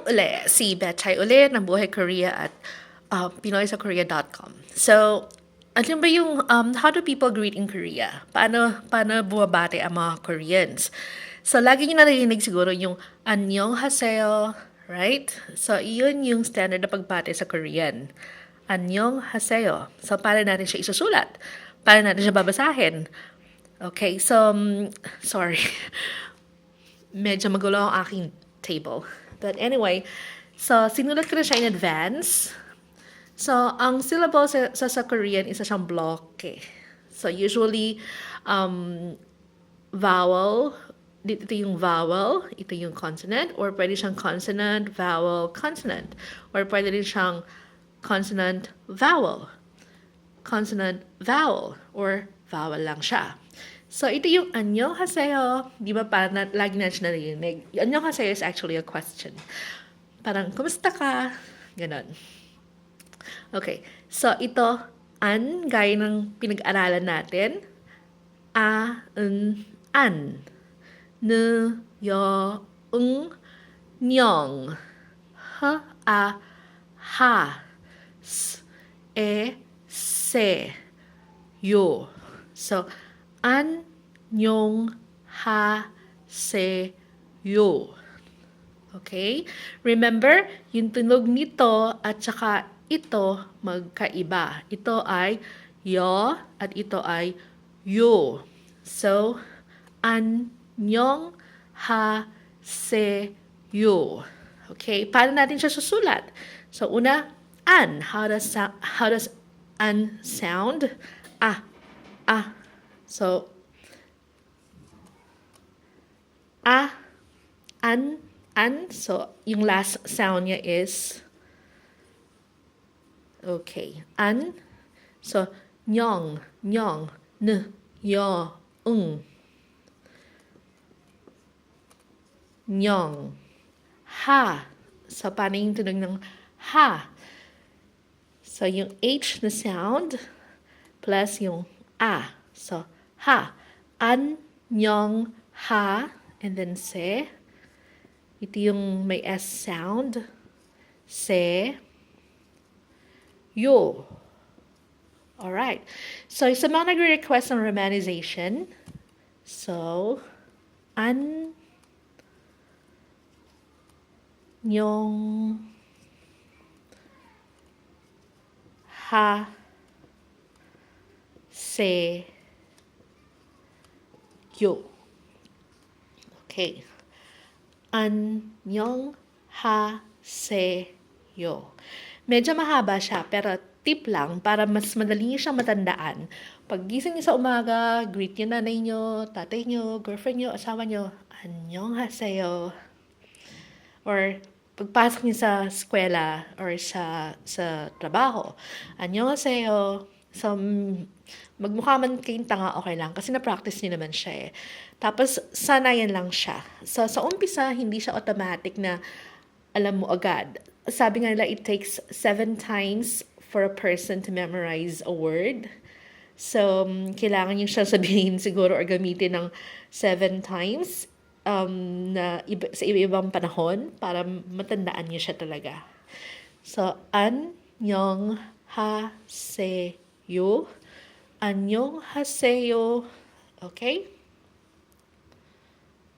Uli, si Betchay uli ng Buhay Korea at uh, PinoySaKorea.com. So, ano ba yung, um, how do people greet in Korea? Paano, paano buwabate ang mga Koreans? So, lagi nyo narinig siguro yung Annyeonghaseyo, right? So, iyon yung standard na pagbate sa Korean. Annyeonghaseyo. So, paano natin siya isusulat? Paano natin siya babasahin? Okay, so, um, sorry. Medyo magulo ang aking table. But anyway, so, sinulat ko na siya in advance. So, ang syllable sa, sa, sa Korean, isa siyang block eh. So, usually, um, vowel, dito ito yung vowel, ito yung consonant, or pwede siyang consonant, vowel, consonant. Or pwede rin siyang consonant, vowel. Consonant, vowel, or vowel lang siya. So, ito yung annyeonghaseyo. Di ba parang na, lagi na siya narinig. Yung annyeonghaseyo is actually a question. Parang, kumusta ka? Ganon. Okay. So, ito, an, gaya ng pinag-aralan natin. A, n, an. N, yo, ng, nyong. H, a, ha. S, e, se. Yo. So, an, nyong, ha, se, yo. Okay? Remember, yung tunog nito at saka ito magkaiba. Ito ay yo at ito ay yo. So, anyong ha se yo. Okay? Paano natin siya susulat? So, una, an. How does, how does an sound? Ah, ah. So, ah, an, an. So, yung last sound niya is Okay. An. So, nyong, nyong, n, yo, ung. Nyong. Ha. So, paano yung tunog ng ha? So, yung H na sound plus yung a. So, ha. An, nyong, ha. And then se. Ito yung may S sound. Se. Yo. Alright. So, sa mga nagre-request ng romanization, so, an, nyong, ha, se, yo. Okay. An, nyong, ha, se, yo. Medyo mahaba siya, pero tip lang para mas madali niyo siyang matandaan. Pag gising niyo sa umaga, greet niyo nanay niyo, tatay niyo, girlfriend niyo, asawa niyo, anyong haseyo. Or pagpasok niyo sa eskwela or sa sa trabaho, anyong haseyo. So, magmukha man kayong tanga, okay lang. Kasi na-practice niyo naman siya eh. Tapos, sanayan lang siya. So, sa umpisa, hindi siya automatic na alam mo agad sabi nga nila, it takes seven times for a person to memorize a word. So, um, kailangan yung siya sabihin siguro or gamitin ng seven times um, na iba, sa iba-ibang panahon para matandaan niyo siya talaga. So, an, nyong, ha, se, yo. Anyong haseyo. Okay?